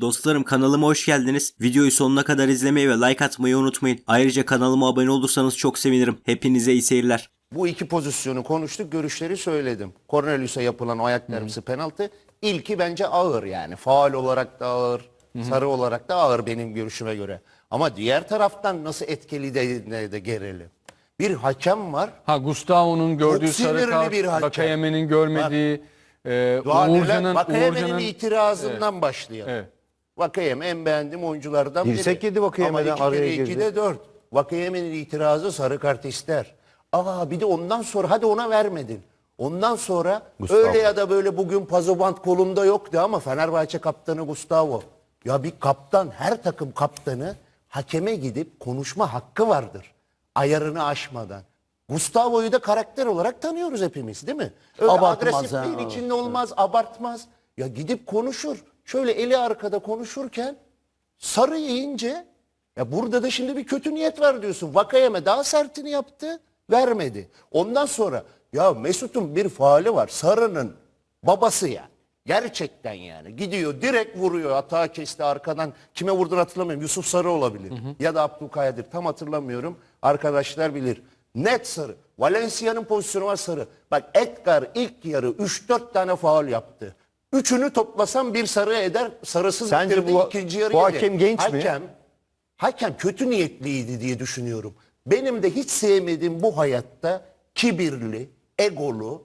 Dostlarım kanalıma hoş geldiniz. Videoyu sonuna kadar izlemeyi ve like atmayı unutmayın. Ayrıca kanalıma abone olursanız çok sevinirim. Hepinize iyi seyirler. Bu iki pozisyonu konuştuk, görüşleri söyledim. Cornelius'a yapılan o ayak derbisi penaltı ilki bence ağır yani. Faal olarak da ağır, sarı olarak da ağır benim görüşüme göre. Ama diğer taraftan nasıl etkili de, de, de gelelim. Bir hakem var. Ha Gustavo'nun gördüğü Çok sarı sinirli kart, bir hakem. Bakayeme'nin görmediği, e, neler- Uğurcan'ın Vakayeme'nin Uğurcan'ın itirazından başlayalım. Evet. Vakayeme en beğendiğim oyunculardan biri. Dirsek yedi Vakayeme'den, Ama iki araya kere girdi. ikide dört. Vakayeme'nin itirazı sarı kart ister. Aa bir de ondan sonra hadi ona vermedin. Ondan sonra Gustavo. öyle ya da böyle bugün pazobant kolunda yoktu ama Fenerbahçe kaptanı Gustavo. Ya bir kaptan her takım kaptanı hakeme gidip konuşma hakkı vardır. Ayarını aşmadan. Gustavo'yu da karakter olarak tanıyoruz hepimiz değil mi? Öyle Abartmaz agresif ha, değil, evet. içinde olmaz, abartmaz. Ya gidip konuşur. Şöyle eli arkada konuşurken sarı yiyince ya burada da şimdi bir kötü niyet var diyorsun. Vakayeme daha sertini yaptı, vermedi. Ondan sonra ya Mesut'un bir faali var. Sarı'nın babası ya. Gerçekten yani. Gidiyor direkt vuruyor. Hata kesti arkadan. Kime vurduğunu hatırlamıyorum. Yusuf Sarı olabilir. Ya da Abdülkadir. Tam hatırlamıyorum. Arkadaşlar bilir. Net sarı. Valencia'nın pozisyonu var sarı. Bak Edgar ilk yarı 3-4 tane faul yaptı. Üçünü toplasam bir sarı eder. Sarısız Sence bitirdi bu- ikinci yarı bu hakem genç mi? hakem, Hakem kötü niyetliydi diye düşünüyorum. Benim de hiç sevmediğim bu hayatta kibirli, egolu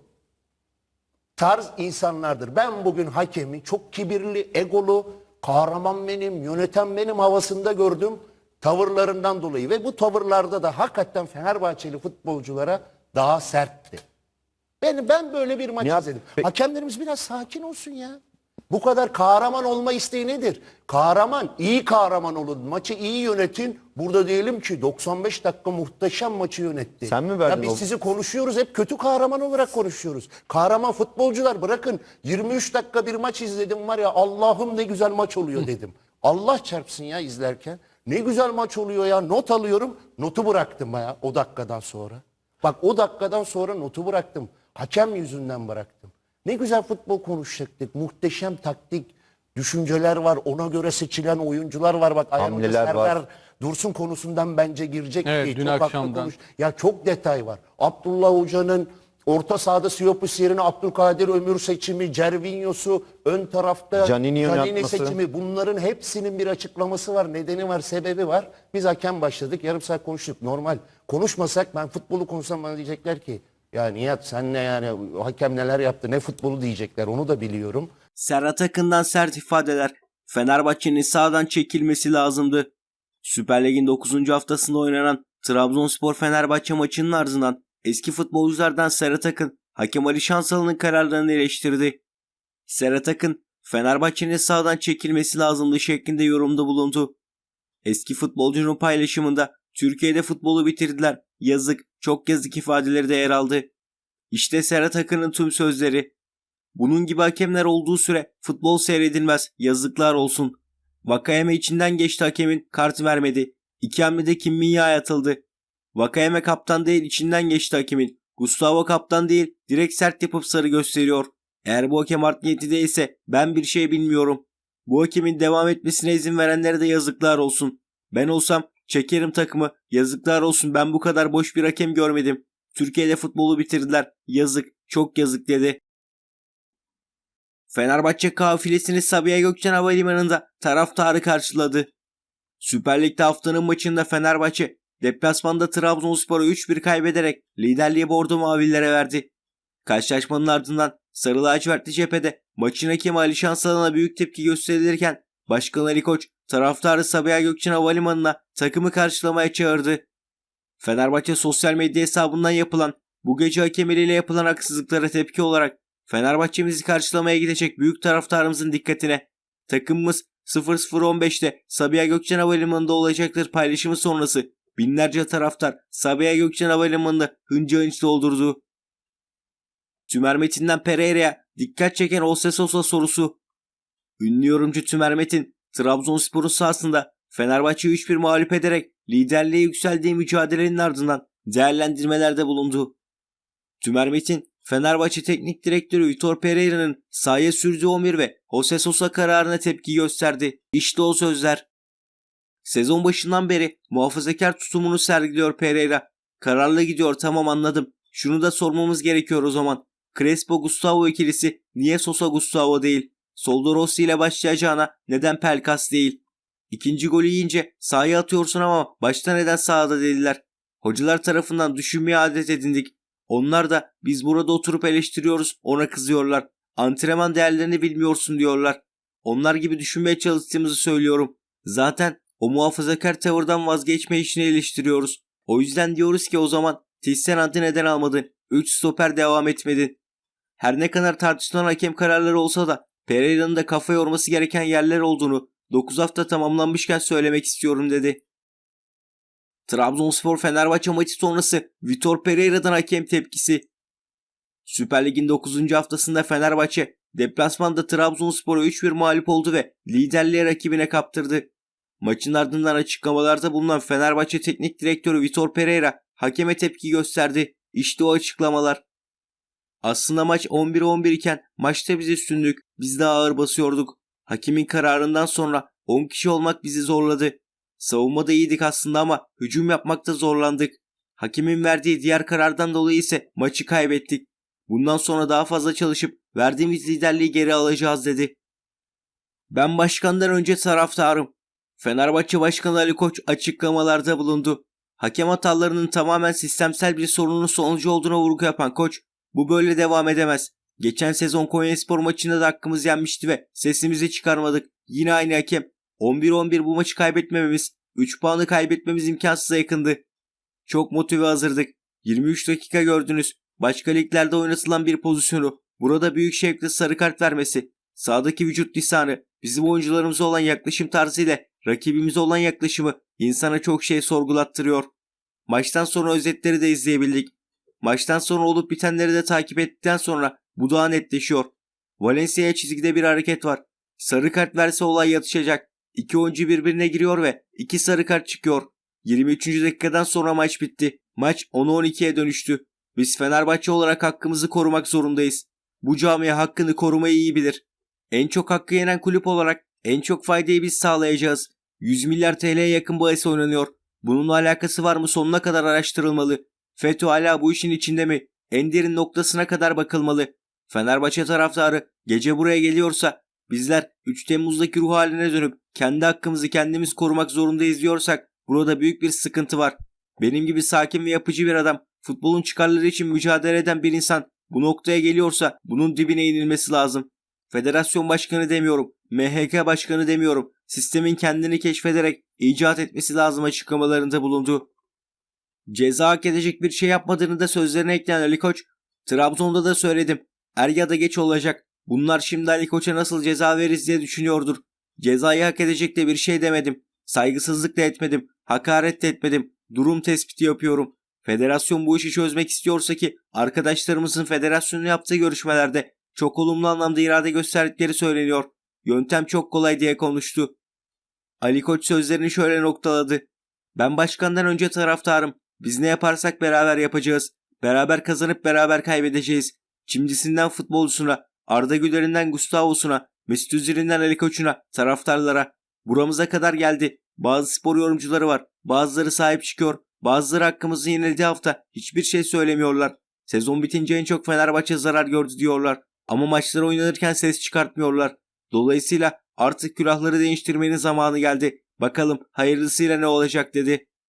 tarz insanlardır. Ben bugün hakemi çok kibirli, egolu, kahraman benim, yöneten benim havasında gördüm tavırlarından dolayı. Ve bu tavırlarda da hakikaten Fenerbahçeli futbolculara daha sertti. Ben, ben böyle bir maç Nihat, izledim. pe- Hakemlerimiz biraz sakin olsun ya. Bu kadar kahraman olma isteği nedir? Kahraman, iyi kahraman olun. Maçı iyi yönetin. Burada diyelim ki 95 dakika muhteşem maçı yönetti. Sen mi verdin Ya biz o- sizi konuşuyoruz hep kötü kahraman olarak konuşuyoruz. Kahraman futbolcular bırakın 23 dakika bir maç izledim var ya Allah'ım ne güzel maç oluyor dedim. Allah çarpsın ya izlerken. Ne güzel maç oluyor ya not alıyorum. Notu bıraktım ya o dakikadan sonra. Bak o dakikadan sonra notu bıraktım. Hakem yüzünden bıraktım. Ne güzel futbol konuşacaktık. Muhteşem taktik, düşünceler var. Ona göre seçilen oyuncular var. Bak Ayhan Hoca Hamleler Serdar var. Dursun konusundan bence girecek Evet, değil. dün Çok haklı akşamdan. konuş- ya çok detay var. Abdullah Hoca'nın orta sahada Siopis yerine Abdülkadir Ömür seçimi, Cervinho'su, ön tarafta Canini Canini oynatması. seçimi. Bunların hepsinin bir açıklaması var, nedeni var, sebebi var. Biz hakem başladık, yarım saat konuştuk. Normal. Konuşmasak ben futbolu konuşsam bana diyecekler ki ya Nihat sen ne yani hakem neler yaptı ne futbolu diyecekler onu da biliyorum. Serhat Akın'dan sert ifadeler. Fenerbahçe'nin sağdan çekilmesi lazımdı. Süper Lig'in 9. haftasında oynanan Trabzonspor Fenerbahçe maçının ardından eski futbolculardan Serhat Akın, hakem Ali Şansalı'nın kararlarını eleştirdi. Serhat Akın, Fenerbahçe'nin sağdan çekilmesi lazımdı şeklinde yorumda bulundu. Eski futbolcunun paylaşımında Türkiye'de futbolu bitirdiler, yazık, çok yazık ifadeleri de yer aldı. İşte Serhat Akın'ın tüm sözleri. Bunun gibi hakemler olduğu süre futbol seyredilmez. Yazıklar olsun. Vakayeme içinden geçti hakemin. Kart vermedi. İki hamlede Kim Minya'ya atıldı. Vakayeme kaptan değil içinden geçti hakemin. Gustavo kaptan değil direkt sert yapıp sarı gösteriyor. Eğer bu hakem art niyeti değilse ben bir şey bilmiyorum. Bu hakemin devam etmesine izin verenlere de yazıklar olsun. Ben olsam çekerim takımı. Yazıklar olsun ben bu kadar boş bir hakem görmedim. Türkiye'de futbolu bitirdiler. Yazık, çok yazık dedi. Fenerbahçe kafilesini Sabiha Gökçen Havalimanı'nda taraftarı karşıladı. Süper Lig'de haftanın maçında Fenerbahçe deplasmanda Trabzonspor'u 3-1 kaybederek liderliği Bordo Mavililere verdi. Karşılaşmanın ardından Sarı Lacivertli cephede maçın hakemi Ali Şansalan'a büyük tepki gösterilirken Başkan Ali Koç taraftarı Sabiha Gökçen Havalimanı'na takımı karşılamaya çağırdı. Fenerbahçe sosyal medya hesabından yapılan bu gece hakemleriyle yapılan haksızlıklara tepki olarak Fenerbahçe'mizi karşılamaya gidecek büyük taraftarımızın dikkatine. Takımımız 00.15'te Sabiha Gökçen Havalimanı'nda olacaktır paylaşımı sonrası binlerce taraftar Sabiha Gökçen Havalimanı'nı hınca hınç doldurdu. Tümer Metin'den Pereira'ya dikkat çeken Sosa sorusu. Ünlü yorumcu Tümer Metin, Trabzonspor'un sahasında Fenerbahçe'yi 3-1 mağlup ederek liderliğe yükseldiği mücadelenin ardından değerlendirmelerde bulundu. Tümer Metin, Fenerbahçe Teknik Direktörü Vitor Pereira'nın sahaya sürdüğü 11 ve Jose Sosa kararına tepki gösterdi. İşte o sözler. Sezon başından beri muhafazakar tutumunu sergiliyor Pereira. Kararlı gidiyor tamam anladım. Şunu da sormamız gerekiyor o zaman. Crespo Gustavo ikilisi niye Sosa Gustavo değil? Solda Rossi ile başlayacağına neden Pelkas değil? İkinci golü yiyince sahaya atıyorsun ama başta neden sahada dediler. Hocalar tarafından düşünmeye adet edindik. Onlar da biz burada oturup eleştiriyoruz ona kızıyorlar. Antrenman değerlerini bilmiyorsun diyorlar. Onlar gibi düşünmeye çalıştığımızı söylüyorum. Zaten o muhafazakar tavırdan vazgeçme işini eleştiriyoruz. O yüzden diyoruz ki o zaman Tisserant'ı neden almadın? 3 stoper devam etmedin. Her ne kadar tartışılan hakem kararları olsa da Pereira'nın da kafa yorması gereken yerler olduğunu 9 hafta tamamlanmışken söylemek istiyorum dedi. Trabzonspor Fenerbahçe maçı sonrası Vitor Pereira'dan hakem tepkisi. Süper Lig'in 9. haftasında Fenerbahçe deplasmanda Trabzonspor'a 3-1 mağlup oldu ve liderliği rakibine kaptırdı. Maçın ardından açıklamalarda bulunan Fenerbahçe Teknik Direktörü Vitor Pereira hakeme tepki gösterdi. İşte o açıklamalar. Aslında maç 11-11 iken maçta biz üstündük. Biz daha ağır basıyorduk. Hakemin kararından sonra 10 kişi olmak bizi zorladı. Savunmada iyiydik aslında ama hücum yapmakta zorlandık. Hakemin verdiği diğer karardan dolayı ise maçı kaybettik. Bundan sonra daha fazla çalışıp verdiğimiz liderliği geri alacağız dedi. Ben başkandan önce taraftarım. Fenerbahçe Başkanı Ali Koç açıklamalarda bulundu. Hakem hatalarının tamamen sistemsel bir sorunun sonucu olduğuna vurgu yapan Koç, bu böyle devam edemez. Geçen sezon Konyaspor maçında da hakkımız yenmişti ve sesimizi çıkarmadık. Yine aynı hakem. 11-11 bu maçı kaybetmememiz, 3 puanı kaybetmemiz imkansıza yakındı. Çok motive hazırdık. 23 dakika gördünüz. Başka liglerde oynatılan bir pozisyonu. Burada büyük şevkle sarı kart vermesi. Sağdaki vücut lisanı, bizim oyuncularımıza olan yaklaşım tarzıyla rakibimize olan yaklaşımı insana çok şey sorgulattırıyor. Maçtan sonra özetleri de izleyebildik. Maçtan sonra olup bitenleri de takip ettikten sonra bu daha netleşiyor. Valencia'ya çizgide bir hareket var. Sarı kart verse olay yatışacak. İki oyuncu birbirine giriyor ve iki sarı kart çıkıyor. 23. dakikadan sonra maç bitti. Maç 10-12'ye dönüştü. Biz Fenerbahçe olarak hakkımızı korumak zorundayız. Bu camia hakkını korumayı iyi bilir. En çok hakkı yenen kulüp olarak en çok faydayı biz sağlayacağız. 100 milyar TL'ye yakın bahis oynanıyor. Bununla alakası var mı sonuna kadar araştırılmalı. FETÖ hala bu işin içinde mi? En derin noktasına kadar bakılmalı. Fenerbahçe taraftarı gece buraya geliyorsa bizler 3 Temmuz'daki ruh haline dönüp kendi hakkımızı kendimiz korumak zorundayız diyorsak burada büyük bir sıkıntı var. Benim gibi sakin ve yapıcı bir adam, futbolun çıkarları için mücadele eden bir insan bu noktaya geliyorsa bunun dibine inilmesi lazım. Federasyon başkanı demiyorum, MHK başkanı demiyorum. Sistemin kendini keşfederek icat etmesi lazım açıklamalarında bulundu. Ceza hak edecek bir şey yapmadığını da sözlerine ekleyen Ali Koç, Trabzon'da da söyledim. Er ya da geç olacak. Bunlar şimdi Ali Koç'a nasıl ceza veririz diye düşünüyordur. Cezayı hak edecek de bir şey demedim. Saygısızlık da etmedim. Hakaret de etmedim. Durum tespiti yapıyorum. Federasyon bu işi çözmek istiyorsa ki arkadaşlarımızın federasyonun yaptığı görüşmelerde çok olumlu anlamda irade gösterdikleri söyleniyor. Yöntem çok kolay diye konuştu. Ali Koç sözlerini şöyle noktaladı. Ben başkandan önce taraftarım. Biz ne yaparsak beraber yapacağız. Beraber kazanıp beraber kaybedeceğiz. Çimcisinden futbolcusuna, Arda Güler'inden Gustavo'suna, Mesut Özil'inden Ali Koç'una, taraftarlara. Buramıza kadar geldi. Bazı spor yorumcuları var. Bazıları sahip çıkıyor. Bazıları hakkımızı yenildiği hafta hiçbir şey söylemiyorlar. Sezon bitince en çok Fenerbahçe zarar gördü diyorlar. Ama maçları oynanırken ses çıkartmıyorlar. Dolayısıyla artık külahları değiştirmenin zamanı geldi. Bakalım hayırlısıyla ne olacak dedi.